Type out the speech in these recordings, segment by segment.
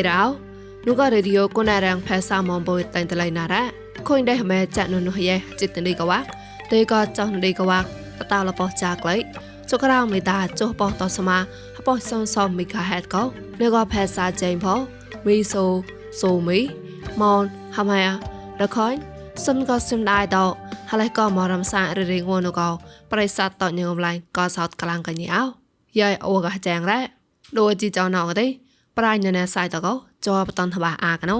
ងេរោនុក៏រេឌីយ៉ូកូណារាំងផែសាមងបុយតៃតឡៃណារ៉ាខុញដែរម៉ែចាក់នុនុយេចិត្តនីកវ៉ាទេក៏ចောင်းនីកវ៉ាតតាលបោះចាក្លៃចុក្រៅមេតាចុះបោះតសមាបោះសុនសំមីកាហេតកោនៅក៏ផែសាចេងផងមីសូសូមីមនហាម៉ារខនសុនក៏សុំដែរតហើយក៏មករំសាររៀងវនូក៏ប្រិស័តតញងឡៃក៏សោតកលាំងកញអោយាយអូក៏ចាងរ៉ាដូចជីចောင်းណោក៏ទេ ប្រាញ់នៅសាយតក៏ចោបតនតបាអាកណោ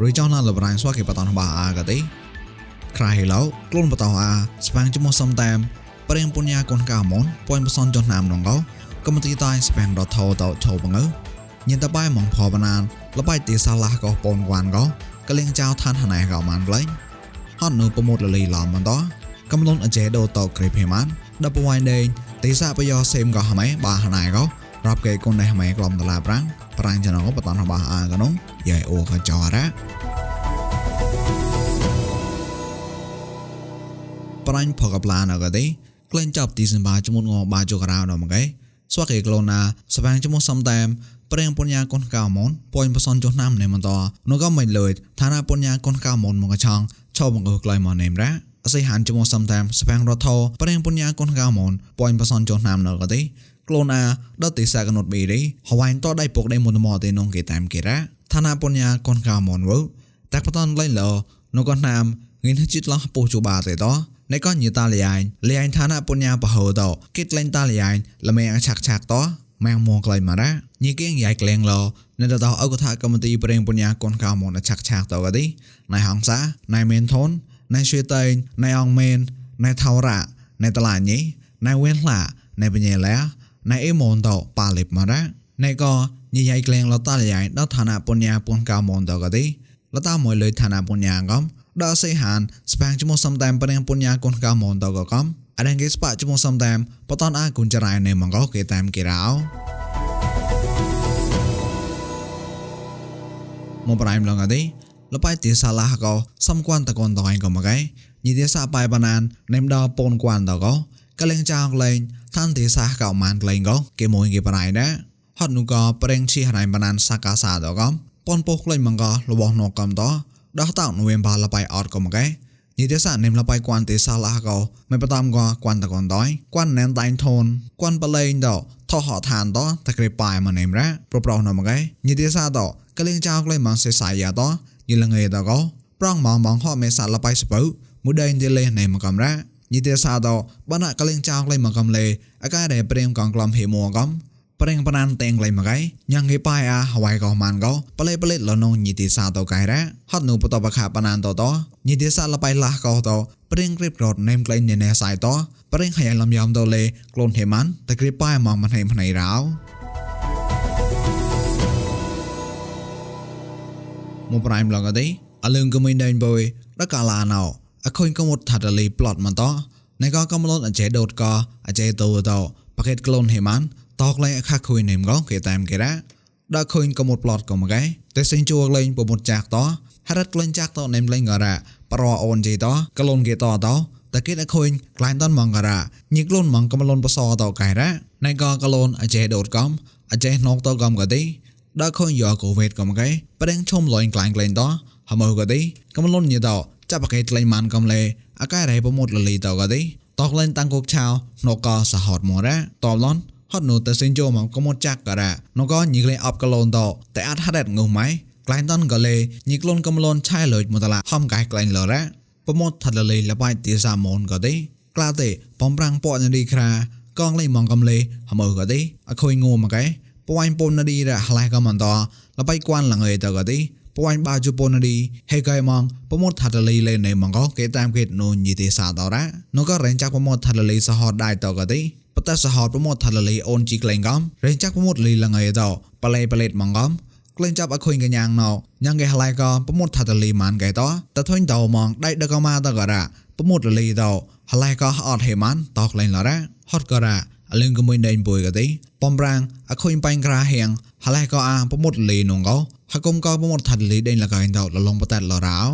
rồi cho nó là bạn xóa cái bắt ba a cái đấy khai lâu luôn bắt đầu a spang cho một some time bắt em punya con cá món point một son cho nam nong gấu có một tí tai spang đó thâu tàu thâu bằng ngữ nhìn ta bay mong phò bàn an là bay tí sa la có pon quan gấu cái liên trao than hà này gạo màn lấy hot nụ bộ một là lì lòm mà đó cầm luôn ở chế đồ tàu kịp hiểm án đập ngoài đây tí sa bây giờ xem gạo hà mấy ba hà này gấu rap cái con này hà mấy gồm là brand brand cho nó bắt đầu ba a cái nóng vậy ô cái trò đó ប្រាញ់ផកប្លានអកទេក្លែងចាប់ទីសិនបាចមុនងបាជករៅណមកឯស្វាកេក្លូណាស្វាងចមុសំតាមប្រេងពញ្ញាកូនកៅមនពួយបសនចុះណាំណែមតនោះក៏មិនលុយឋានៈពញ្ញាកូនកៅមនមកឆងឆោបង្អើក្លៃមកណែមរ៉ា អសីហានជាមួយសំតាមស្វាងរថោប្រេងពញ្ញាកូនកាមនពួយបសនចុះណាមណកទេក្លូនអាដតេសាកណុតបេរីហវ៉ៃតដៃពុកដៃមុនមទេនងគេតាមគេរ៉ាឋានាពញ្ញាកូនកាមនវតាក់បតនលៃឡោនកណាមងិនជីតឡោះពុជូបាទេតោណៃកញាតាលីយ៉ៃលីយ៉ៃឋានៈពញ្ញាបហោតគិតលេងតាលីយ៉ៃលមេអាឆាក់ឆាក់តម៉ែងមងក្លៃម៉ារ៉ាញីគៀងយ៉ៃក្លែងឡោនៅតោអកថាកម្មទីប្រេងពញ្ញាកូនកៅមនអាឆាក់ឆាក់តកទីណៃហងសាណៃមេនថន ណៃឈឿតេងណៃអងមែនណៃថោរ៉ាណៃតឡាញីណៃវេនឡាណៃបញ្ញាឡាណៃអេម៉ុនតោប៉ាលិបម៉ារ៉ាណៃកោញីយ៉ៃក្លែងលតាលយ៉ៃដល់ឋានៈបុញ្ញាពុនកោម៉ុនតោកទេលតាមួយលើឋានៈបុញ្ញាកំដល់សៃហានស្បាំងជាមួយសំតាមប្រេងបុញ្ញាគុនកោម៉ុនតោកកំអរងគេស្បាជាមួយសំតាមបតនអាគុនចរ៉ៃណៃម៉ងកោគេតាមគេរោមកប្រៃម្លងអី លបៃទីសាឡាកោសំគួនតកនតឯងក៏មកឯញីទេសាបាយបណាននេមដពូនគួនតកោកលេងចាងក្លែងឋានទេសាកោម៉ានក្លែងកោគេមួយគេបណៃណាហត់នោះក៏ប្រេងជាហណៃបណានសាកាសាតកោពនពុះក្លែងមកោរបស់នោះកំតដោះតោនូវេមបាលបៃអត់ក៏មកឯញីទេសានេមលបៃគួនទេសាឡាកោមិនបតាំក៏គួនតកនតឯងគួនណែនតៃធូនគួនបលេងតថោះហឋានតតក្រេប៉ៃមកនេមរ៉ាប្រប្រោះនោះមកឯញីទេសាតកលេងចាងក្លែងមកសេសាយាត យលងៃតកោប្រងម៉ងម៉ងហមេសាលបៃសបៅមួយដេងយលេណេមកកំរ៉ាញីទេសាតោបណកលេងចោងលេមកកំលេអកាដែលព្រេមកងក្លំហេមួកំប្រេងបណានតេងលេមកៃញ៉ាងហេប៉ៃអាហវៃកោម៉ានកោប្លេប្លេលនងញីទេសាតោកៃរ៉ាហត់នូបតបខាបណានតតញីទេសាលបៃលះកោតោព្រេងគ្រីបរត់ណេមក្លែងនេណេសៃតោព្រេងហើយលំយ៉ាំតលេក្លូនហេម៉ានតគ្រីបប៉ៃម៉ងមិនហេមណៃរោ មកប្រៃមឡងអីអលឹងក៏មិនដែនបុយរកាឡាណោអខុញក៏មុតថាតលីប្លត់មកតណៃក៏កំឡូនអចេដូតក៏អចេតូតប៉កេតក្លូនហេម៉ាន់តកលែងខាខុយនេមកគេតាមគេរ៉ាដល់ខុញក៏ một plot ក៏មកឯតែសិញជួលែងប្រមុតចាក់តហរត់លែងចាក់តនេមលែងករ៉ាប្រអូនជីតកលូនគេតតតែគេខុញក្លែងតនមកករ៉ាញីក្លូនមកកំលូនបសតកែរ៉ាណៃក៏កលូនអចេដូតកំអចេណកតកំក៏ទេ ដល់ខុញយកកូវេតក៏មកឯប្រេងឈុំលុយក្លែងក្លែងតហមើក៏ទេកំលូនញីតចាប់បកេក្លែងម៉ានកំលេអកែរ៉ៃប្រមុតលលីតក៏ទេតកលែងតាំងគុកឆៅណកក៏សហតមករ៉ាតបឡនហត់នោះទៅសិនចូលមកក៏មកចាក់ការ៉ានោះក៏ញីក្លែអបកលូនតតែអត់ហាត់ងុំម៉ៃក្លែងតនក៏លេញីក្លូនកំលូនឆៃលើមកតឡាហំកែក្លែងលរ៉ាប្រមត់ថាត់លលេលបៃទីសាមូនក៏ទេក្លាទេបំប្រាំងពកនារីក្រាកងលេមកកំលេហមើក៏ទេអខុយងូមកែ ពួនពនរីរះឡៃកមន្តលបៃគួនលងឯតកទីពួនបាជពនរីហេកៃម៉ងប្រមត់ថាតលីលេណៃម៉ងកគេតាមគេនូញីទេសាតរ៉ានោះក៏រែងចាក់ប្រមត់ថាតលីសហតដែរតកទីបតសហតប្រមត់ថាតលីអូនជីក្លែងកំរែងចាក់ប្រមត់លីលងឯតបលេបលេតម៉ងកំក្លែងចាប់អខុញកញ្ញាងណោញ៉ាងគេហឡៃក៏ប្រមត់ថាតលីម៉ានកែតតធុញតោម៉ងដៃដកម៉ាតករ៉ាប្រមត់លីតហឡៃក៏អត់ហេម៉ានតក្លែងឡរ៉ាហត់ករ៉ា អលឹងក៏មួយដេញបុយកទេបំរាងអខុញបាញ់ក្រាហៀងហឡៃក៏អាប្រមុតលីនងក៏ហកុំក៏ប្រមុតថាតលីដេញលកៃតោលលងបតាត់ឡរ៉ោម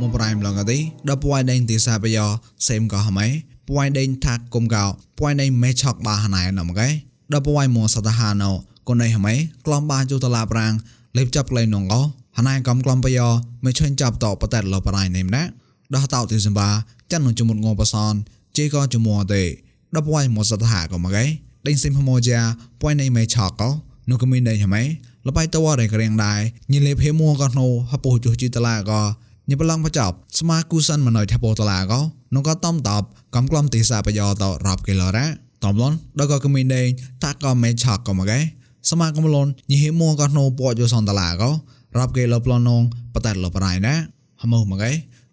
មកប្រៃម្លងកទីដល់ពួយដេញទីសាបយោសេមក៏ហម៉េពួយដេញថាគុំកោពួយដេញមេឆកបាហណៃណមកែដល់ពួយមកសតហាណូកូនឯហម៉េក្លំបាជូតឡាប្រាំងលេបចាប់ក្លែងនងកោហណៃកំក្លំបយោមិនឈិនចាប់តបតែលបរៃនេមណា ដល់តោទីសម្បាចាន់នឹងចមុតងបសនជេក៏ចមួទេដល់ពួយមកសតហាក៏មកែដេញសិមហម៉ូជាពួយណៃមេឆកកោនោះក៏មានដែរហម៉េលបៃតវរឯក្រៀងដែរញិលេភេមួក៏ណូហពោជុជីតឡាក៏ញិបឡងបចប់ស្មាគូសានមិនអើយថាពោតឡាក៏នោះក៏តំតបកំក្លំទីសាបយោតរាប់គីឡរ៉ាតំលនដល់ក៏គមីដេងតាក៏មេឆកក៏មកឯស្មាកំលនញិហេមួក៏ណូពយោសនតឡាក៏រាប់គីឡប្លនងបតែលបរៃណាហមមកឯ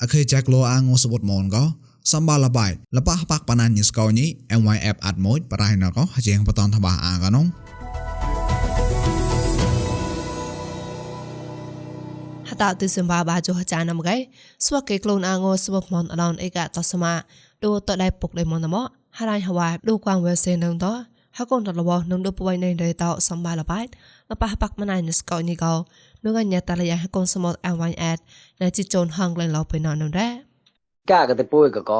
អខុញបយ៉ាននោះយីមកឯលេបចាប់ក្លៃក្លាយអលឹងមួដេញសេមក៏តរាប់គេលោកគុណនេះម៉ែតលមីក៏ក្លំនៅមនងគេតាមគេរោឆាក់តអខេចាក់លោអាងងសបុតមនក៏សំបាលបៃលបះបាក់ប៉ណានញីស្កោញី MYF អាត់មួយបរៃណក៏ហជាងបតនតបាអាកណង hata tu simba ba jo cha nam gai swa ke klon a ngo swa mon alon e ka to sama do to dai puk dai mon mo harai hawa do kwang we se nang to ha kon to lo nung do pwai nei dai to samba la bai la pa pak manai ni sko ni go no ga nya ta la ya ha kon smot a wan at na chi chon hang lai lo pe no no da កាកទៅពួយកក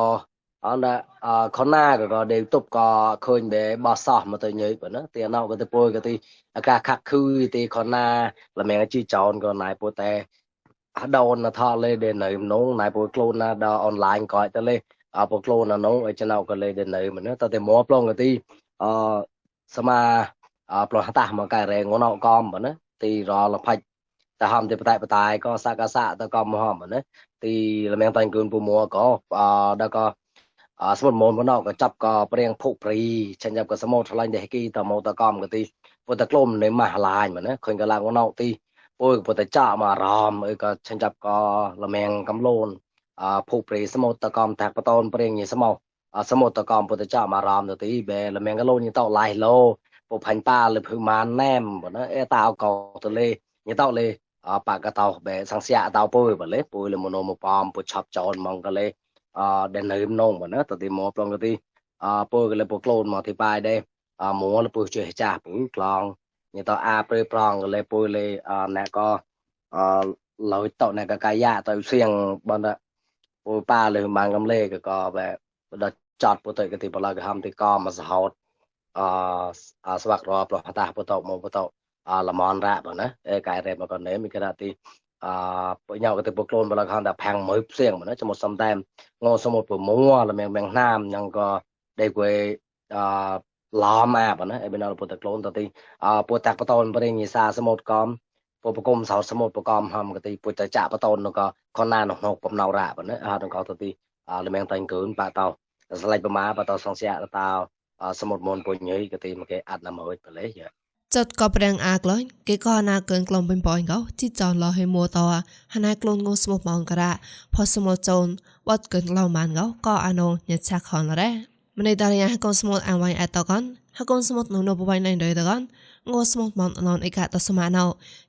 អនអខណាកកដេតុបកឃើញបែបសោះមកទៅញើយបើណាទីណៅក៏ទៅពួយកទីអាកាខាក់ខឺទីខណាល្មងជីចោនក៏ណៃពួតែអដនថលេដេនៅនងណៃពួខ្លួនណាដល់អនឡាញក៏ទៅលេអពួខ្លួនណានងឲ្យចំណៅក៏លេដេនៅមិនតតែមកប្លងក៏ទីអ សមាអប្លងតាមកកែរងងកំបើណាទីរលផាច់តែហំទេបតៃបតៃក៏សកសៈទៅក៏មកហំបើណាទីល្មងតាញ់គូនពូមួក៏អដល់ក៏អសមុនមនមកក៏ចាប់ក៏ព្រៀងភុព្រីចាញ់ចាប់ក៏សមុទ្រឆ្លាញ់ដែរគីតមកតកំក៏ទីពុតក្លុំនៅម៉ាស់ឡាញមកណាឃើញក៏ឡើងមកទីពុយពុតចាក់មករំអីក៏ចាញ់ចាប់ក៏ល្មងកំលូនអភុព្រីសមុទ្រតកំតាក់បតនព្រៀងញីសមុទ្រ សមុទ្រតកំពុតចាក់មករំទៅទីបែល្មងកលូនញីតឡៃឡូពុផាញ់ប៉ាលឹភឺម៉ានណែមបើណាអេតាអកទៅលេញីតលេអបាកតោបែសង្ស័កតោពុយបលេពុយលមនោមកបំពុឆប់ចោនមកកលេអដែលនៅនងបើណាតទីមកប្លងទីអពុយកលេពុក្លូនមកទីបាយដែរអមួលពុជិះចាស់ពុយក្លងញតអាព្រឺប្រងកលេពុយលេអណែក៏អលយតណែកកាយាទៅសៀងបើណាពុយប៉ាលើបានកំលេក៏បែ ដល់ចតពុទៅកទីបលាកហំទីក៏មកសហោតអស្វាក់រប្រតាពុតមកពុតលមនរ៉ាបងណាអេកែរ៉េមកកណេមីក្រាទីអបញ៉ៅក៏ទៅពុកខ្លួនបលខានតែផាំងមើផ្សៀងបងណាចមុតសំតែមងសមុតពមួលមៀងមៀងណាមញ៉ងក៏ដេគួយអឡមអាបងណាអេបណលពុតខ្លួនតទីអពុតាក់បតនប្រេងញីសាសមុតកំពុបកុំសោសមុតបកំហំក៏ទីពុតចាក់បតនក៏ខណានោះនោះបំណៅរ៉ាបងណាអត់ក៏ទៅទីអ លមៀងតាញ់កើនបាតោស្លេចប្រមាបតោសងសៀកតោសមុតមុនពុញញីក៏ទីមកគេអត់ណាមួយប្រលេយ៉ាចត់ក៏ប្រងអាក្លែងគេក៏ណាកើនក្លំបិញបយកោជីចនលហេមួតហណាក្លូនងស្មុកម៉ងការ៉ាផសមចូនវត្តកើនក្លំបានកោក៏អាណូញឆាក់ខនរ៉េម្នៃតារយ៉ាកូនស្មុតអាវ៉ៃអតកនហកូនស្មុតនៅនៅបបៃណៃដែរតកនងស្មុតម៉ងណនអេកាតសមាណៅ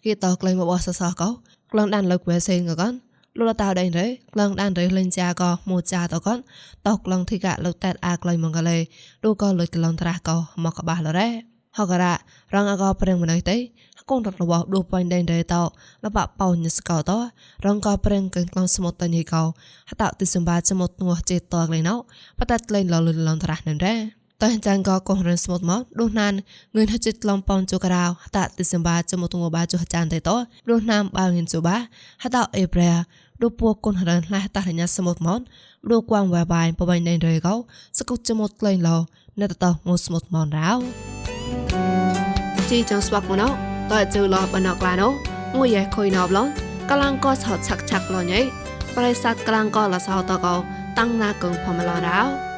គេតក្លែងបបសសកោក្លងដានលើកវេសេងកន លុលតាដៃរេក្លងដានរេលេងចាក៏មូចាតកនតក្លងធីកាលើកតែអាក្លែងមងកលេឌូក៏លុយក្លងត្រាស់ក៏មកកបាស់លរ៉េហករ៉ារងអកប្រឹងម្នេះទេកូនរត់របស់ឌូបាញ់ដេនដែរតលបប៉ោញស្កោតរងក៏ប្រឹងកឹងក្លងស្មុតតញីកោហតទិសម្បាចមុតងោះចេតក្លែងណោបតក្លែងលលលនត្រាស់នឹងដែរ តើចាងក៏កោះរនស្មុតមកឌូណានងឿនហចិត្តឡំប៉ោនជូក្រៅហតទិសម្បាចមុតងោបាចុះចានទេតឌូណាមបាងិនជូបាហតអេប្រាឌូពួកូនរនឡះតរញ្ញាស្មុតមកឌូគួងវ៉ាបាយបបាញ់ដេនរេកោសគុចមុតក្លែងលោនៅតតងោស្មុតមករោជីចងស្វាក់មកណោតើជើលបណកឡាណោមួយយ៉ែខុយណោប្លន់កលាំងក៏ឆោតឆាក់ឆាក់លញ៉ៃប្រិស័តកលាំងក៏លសោតកោតាំងណាកឹងផមឡរោ